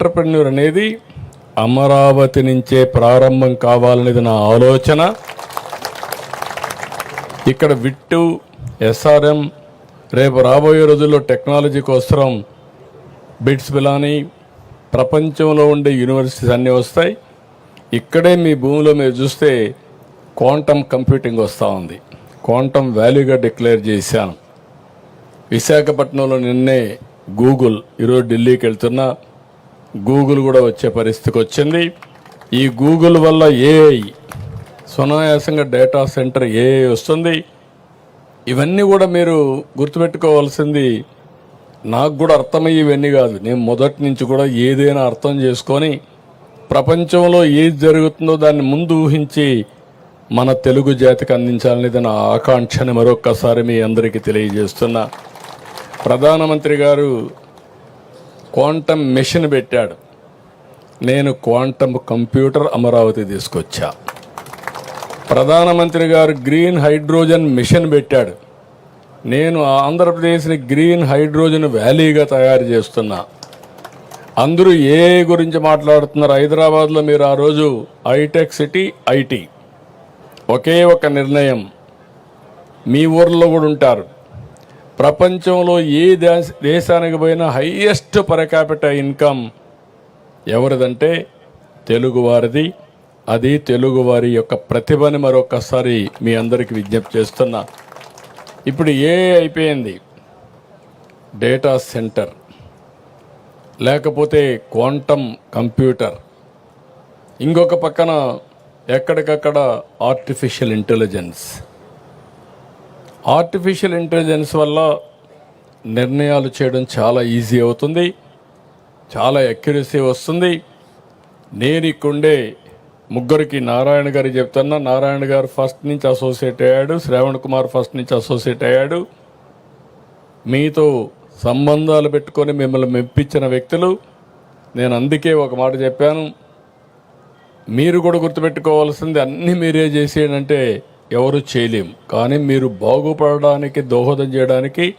Entrepreneur అనేది అమరావతి నుంచే ప్రారంభం కావాలనేది నా ఆలోచన. ఇక్కడ విట్టు ఎస్ఆర్ఎం రేపు రాబోయే రోజుల్లో టెక్నాలజీ కోసం బిట్స్ బిలాని ప్రపంచంలో ఉండే యూనివర్సిటీస్ అన్నీ వస్తాయి. ఇక్కడే మీ భూమిలో మీరు చూస్తే క్వాంటమ్ కంప్యూటింగ్ వస్తూ ఉంది. క్వాంటమ్ వాల్యూగా డిక్లేర్ చేశాను. విశాఖపట్నంలో నిన్నే గూగుల్ ఈరోజు ఢిల్లీకి వెళ్తున్నా. గూగుల్ కూడా వచ్చే పరిస్థితికి వచ్చింది. ఈ గూగుల్ వల్ల ఏఐ సునాయాసంగా డేటా సెంటర్ ఏఐ వస్తుంది. ఇవన్నీ కూడా మీరు గుర్తుపెట్టుకోవాల్సింది నాకు కూడా అర్థమయ్యేవన్నీ ఇవన్నీ కాదు. నేను మొదటి నుంచి కూడా ఏదైనా అర్థం చేసుకొని ప్రపంచంలో ఏది జరుగుతుందో దాన్ని ముందు ఊహించి మన తెలుగు జాతికి అందించాలనేది నా ఆకాంక్షని మరొక్కసారి మీ అందరికీ తెలియజేస్తున్నా. ప్రధానమంత్రి గారు క్వాంటమ్ మెషిన్ పెట్టాడు. నేను క్వాంటమ్ కంప్యూటర్ అమరావతి తీసుకొచ్చా. ప్రధానమంత్రి గారు గ్రీన్ హైడ్రోజన్ మిషన్ పెట్టాడు. నేను ఆంధ్రప్రదేశ్ని గ్రీన్ హైడ్రోజన్ వ్యాలీగా తయారు చేస్తున్నా. అందరూ ఏ గురించి మాట్లాడుతున్నారు. హైదరాబాద్లో మీరు ఆ రోజు హైటెక్ సిటీ ఐటీ. ఒకే ఒక నిర్ణయం. మీ ఊర్లో కూడా ఉంటారు. ప్రపంచంలో ఏ దేశానికి పోయినా హయ్యెస్ట్ పరకాపిట క్యాపిటల్ ఇన్కమ్ ఎవరిదంటే తెలుగువారిది. అది తెలుగువారి యొక్క ప్రతిభని మరొకసారి మీ అందరికీ విజ్ఞప్తి చేస్తున్నా. ఇప్పుడు ఏ అయిపోయింది? Data center. లేకపోతే క్వాంటమ్ కంప్యూటర్. ఇంకొక పక్కన ఎక్కడికక్కడ ఆర్టిఫిషియల్ ఇంటెలిజెన్స్ ఆర్టిఫిషియల్ ఇంటెలిజెన్స్ వల్ల నిర్ణయాలు చేయడం చాలా ఈజీ అవుతుంది చాలా అక్యురసీ వస్తుంది. నేను ఇక్కడుండే ముగ్గురికి నారాయణ గారు చెప్తున్నా. నారాయణ గారు ఫస్ట్ నుంచి అసోసియేట్ అయ్యాడు శ్రావణ్ కుమార్ ఫస్ట్ నుంచి అసోసియేట్ అయ్యాడు. మీతో సంబంధాలు పెట్టుకొని మిమ్మల్ని మెప్పించిన వ్యక్తులు. నేను అందుకే ఒక మాట చెప్పాను. మీరు కూడా గుర్తుపెట్టుకోవాల్సింది అన్నీ మీరే చేసేయంటే ఎవరు చేయలేం. కానీ మీరు బాగుపడడానికి దోహదం చేయడానికి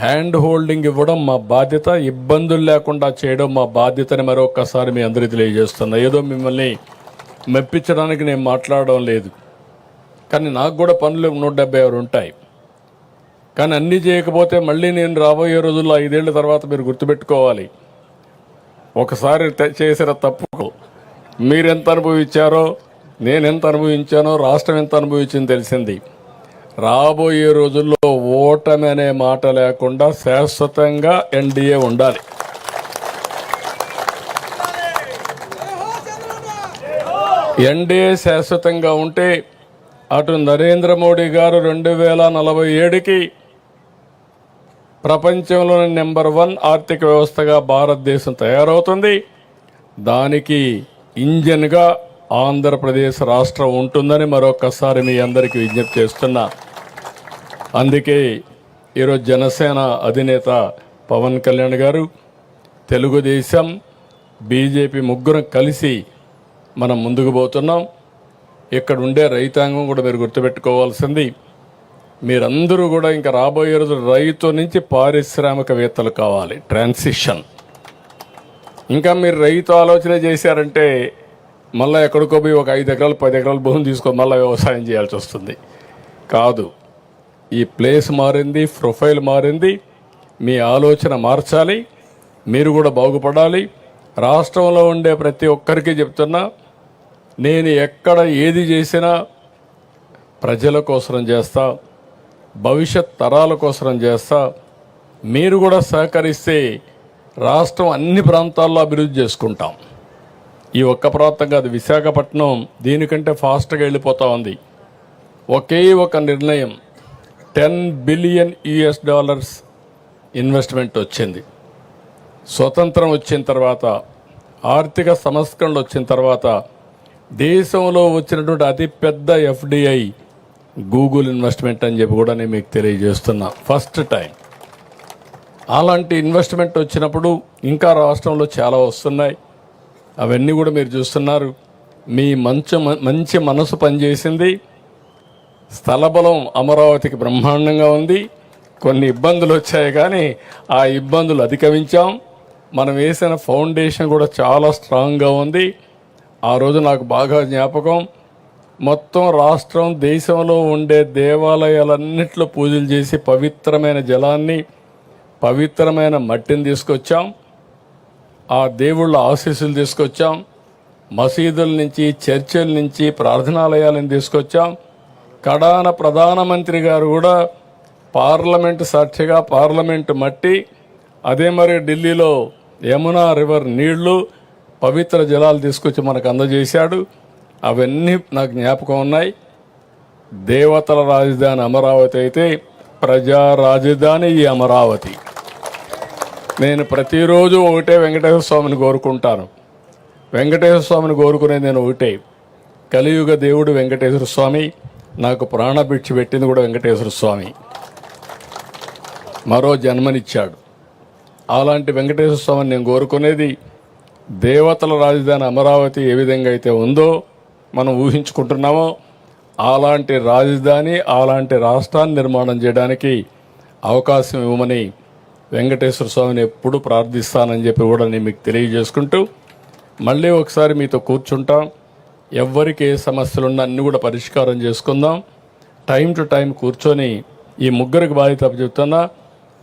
హ్యాండ్ హోల్డింగ్ ఇవ్వడం మా బాధ్యత. ఇబ్బందులు లేకుండా చేయడం మా బాధ్యతని మరొకసారి మీ అందరికీ తెలియజేస్తున్నా. ఏదో మిమ్మల్ని మెప్పించడానికి నేను మాట్లాడడం లేదు. కానీ నాకు కూడా పనులు నూట డెబ్బై ఆరు ఉంటాయి. కానీ అన్నీ చేయకపోతే మళ్ళీ నేను రాబోయే రోజుల్లో ఐదేళ్ళ తర్వాత మీరు గుర్తుపెట్టుకోవాలి. ఒకసారి చేసిన తప్పుకు మీరెంత అనుభవించారో నేను ఎంత అనుభవించానో రాష్ట్రం ఎంత అనుభవించింది తెలిసింది. రాబోయే రోజుల్లో ఓటమి అనే మాట లేకుండా శాశ్వతంగా ఎన్డీఏ ఉండాలి. ఎన్డీఏ శాశ్వతంగా ఉంటే అటు నరేంద్ర మోడీ గారు రెండు వేల నలభై ఏడుకి ప్రపంచంలోని నెంబర్ వన్ ఆర్థిక వ్యవస్థగా భారతదేశం తయారవుతుంది. దానికి ఇంజన్గా ఆంధ్రప్రదేశ్ రాష్ట్రం ఉంటుందని మరొకసారి మీ అందరికీ విజ్ఞప్తి చేస్తున్నా. అందుకే ఈరోజు జనసేన అధినేత పవన్ కళ్యాణ్ గారు తెలుగుదేశం బీజేపీ ముగ్గురం కలిసి మనం ముందుకు పోతున్నాం. ఇక్కడ ఉండే రైతాంగం కూడా మీరు గుర్తుపెట్టుకోవాల్సింది. మీరందరూ కూడా ఇంకా రాబోయే రోజు రైతు నుంచి పారిశ్రామికవేత్తలు కావాలి. ట్రాన్సిషన్. ఇంకా మీరు రైతు ఆలోచన చేశారంటే మళ్ళీ ఎక్కడికో పోయి ఒక ఐదు ఎకరాలు పది ఎకరాలు భూమి తీసుకొని మళ్ళీ వ్యవసాయం చేయాల్సి వస్తుంది. కాదు ఈ ప్లేస్ మారింది ప్రొఫైల్ మారింది మీ ఆలోచన మార్చాలి మీరు కూడా బాగుపడాలి. రాష్ట్రంలో ఉండే ప్రతి ఒక్కరికి చెప్తున్నా నేను ఎక్కడ ఏది చేసినా ప్రజల కోసం చేస్తా భవిష్యత్ తరాల కోసం చేస్తా. మీరు కూడా సహకరిస్తే రాష్ట్రం అన్ని ప్రాంతాల్లో అభివృద్ధి చేసుకుంటాం. ఈ ఒక్క ప్రాంతం కాదు విశాఖపట్నం దీనికంటే ఫాస్ట్గా వెళ్ళిపోతూ ఉంది. ఒకే ఒక నిర్ణయం. Ten billion US dollars investment వచ్చింది. స్వతంత్రం వచ్చిన తర్వాత ఆర్థిక సంస్కరణలు వచ్చిన తర్వాత దేశంలో వచ్చినటువంటి అతిపెద్ద ఎఫ్డిఐ గూగుల్ ఇన్వెస్ట్మెంట్ అని చెప్పి కూడా నేను మీకు తెలియజేస్తున్నా. First time. అలాంటి ఇన్వెస్ట్మెంట్ వచ్చినప్పుడు ఇంకా రాష్ట్రంలో చాలా వస్తున్నాయి. అవన్నీ కూడా మీరు చూస్తున్నారు. మీ మంచి మంచి మనసు పనిచేసింది. స్థలబలం అమరావతికి బ్రహ్మాండంగా ఉంది. కొన్ని ఇబ్బందులు వచ్చాయి కానీ ఆ ఇబ్బందులు అధిగమించాం మనం వేసిన ఫౌండేషన్ కూడా చాలా స్ట్రాంగ్గా ఉంది. ఆ రోజు నాకు బాగా జ్ఞాపకం. మొత్తం రాష్ట్రం దేశంలో ఉండే దేవాలయాలన్నింటిలో పూజలు చేసి పవిత్రమైన జలాన్ని పవిత్రమైన మట్టిని తీసుకొచ్చాం. ఆ దేవుళ్ళ ఆశీస్సులు తీసుకొచ్చాం. మసీదుల నుంచి చర్చిల నుంచి ప్రార్థనాలయాలను తీసుకొచ్చాం. కడాన ప్రధానమంత్రి గారు కూడా పార్లమెంటు సాక్షిగా పార్లమెంటు మట్టి. అదే మరి ఢిల్లీలో యమునా రివర్ నీళ్ళు పవిత్ర జలాలు తీసుకొచ్చి మనకు అందజేశాడు. అవన్నీ నాకు జ్ఞాపకం ఉన్నాయి. దేవతల రాజధాని అమరావతి అయితే ప్రజా రాజధాని ఈ అమరావతి. నేను ప్రతిరోజు ఒకటే వెంకటేశ్వర స్వామిని కోరుకుంటాను. వెంకటేశ్వర స్వామిని కోరుకునేది నేను ఒకటే. కలియుగ దేవుడు వెంకటేశ్వర స్వామి నాకు ప్రాణభిక్ష పెట్టింది కూడా వెంకటేశ్వర స్వామి. మరో జన్మనిచ్చాడు. అలాంటి వెంకటేశ్వర స్వామిని నేను కోరుకునేది దేవతల రాజధాని అమరావతి ఏ విధంగా అయితే ఉందో మనం ఊహించుకుంటున్నామో అలాంటి రాజధాని అలాంటి రాష్ట్రాన్ని నిర్మాణం చేయడానికి అవకాశం ఇవ్వమని వెంకటేశ్వర స్వామిని ఎప్పుడు ప్రార్థిస్తానని చెప్పి కూడా నేను మీకు తెలియజేసుకుంటూ మళ్ళీ ఒకసారి మీతో కూర్చుంటాం. ఎవరికి ఏ సమస్యలున్నా అన్నీ కూడా పరిష్కారం చేసుకుందాం. టైం టు టైం కూర్చొని ఈ ముగ్గురికి బాధ్యత చెప్తున్నా.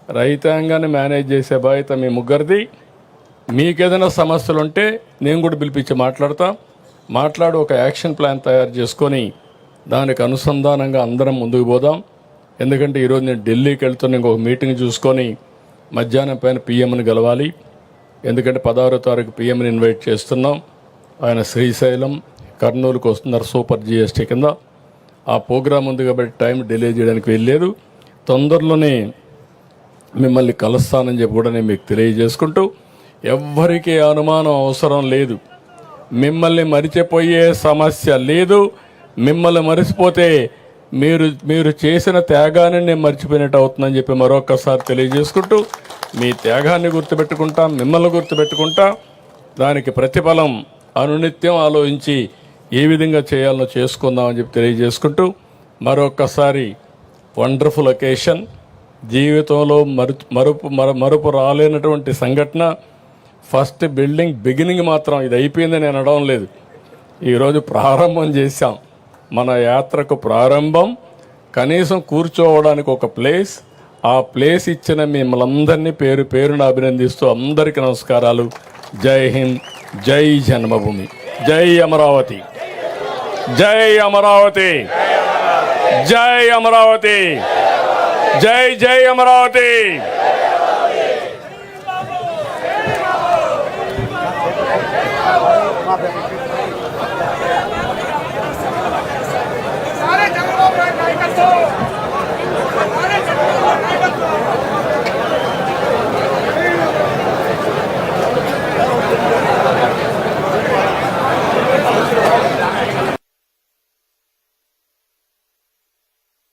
రైతాంగాన్ని మేనేజ్ చేసే బాధ్యత మీ ముగ్గురిది. మీకేదైనా సమస్యలు ఉంటే నేను కూడా పిలిపించి మాట్లాడతా. మాట్లాడి ఒక యాక్షన్ ప్లాన్ తయారు చేసుకొని దానికి అనుసంధానంగా అందరం ముందుకు పోదాం. ఎందుకంటే ఈరోజు నేను ఢిల్లీకి వెళ్తున్న ఇంకొక మీటింగ్ చూసుకొని మధ్యాహ్నం పైన పిఎంని గెలవాలి. ఎందుకంటే పదహారో తారీఖు పిఎంని ఇన్వైట్ చేస్తున్నాం. ఆయన శ్రీశైలం కర్నూలుకు వస్తున్నారు సూపర్ జిఎస్టీ కింద. ఆ ప్రోగ్రాం ఉంది కాబట్టి టైం డిలే చేయడానికి వెళ్ళలేదు తొందరలోనే మిమ్మల్ని కలుస్తానని చెప్పి కూడా నేను మీకు తెలియజేసుకుంటూ ఎవ్వరికీ అనుమానం అవసరం లేదు. మిమ్మల్ని మరిచిపోయే సమస్య లేదు. మిమ్మల్ని మరిచిపోతే మీరు మీరు చేసిన త్యాగాన్ని నేను మర్చిపోయినట్టు అవుతుందని చెప్పి మరొకసారి తెలియజేసుకుంటూ మీ త్యాగాన్ని గుర్తుపెట్టుకుంటా మిమ్మల్ని గుర్తుపెట్టుకుంటా దానికి ప్రతిఫలం అనునిత్యం ఆలోచించి ఏ విధంగా చేయాలో చేసుకుందామని చెప్పి తెలియజేసుకుంటూ మరొకసారి వండర్ఫుల్ ఒకేషన్ జీవితంలో మరు మరుపు మర మరుపు రాలేనటువంటి సంఘటన ఫస్ట్ బిల్డింగ్ బిగినింగ్ మాత్రం ఇది అయిపోయిందని నేను అనడం లేదు. ఈరోజు ప్రారంభం చేశాం. మన యాత్రకు ప్రారంభం కనీసం కూర్చోవడానికి ఒక ప్లేస్ ఆ ప్లేస్ ఇచ్చిన మిమ్మల్ందరినీ పేరు పేరును అభినందిస్తూ అందరికీ నమస్కారాలు. జై హింద్ జై జన్మభూమి. జై అమరావతి. జై అమరావతి. జై అమరావతి. జై జై అమరావతి. మా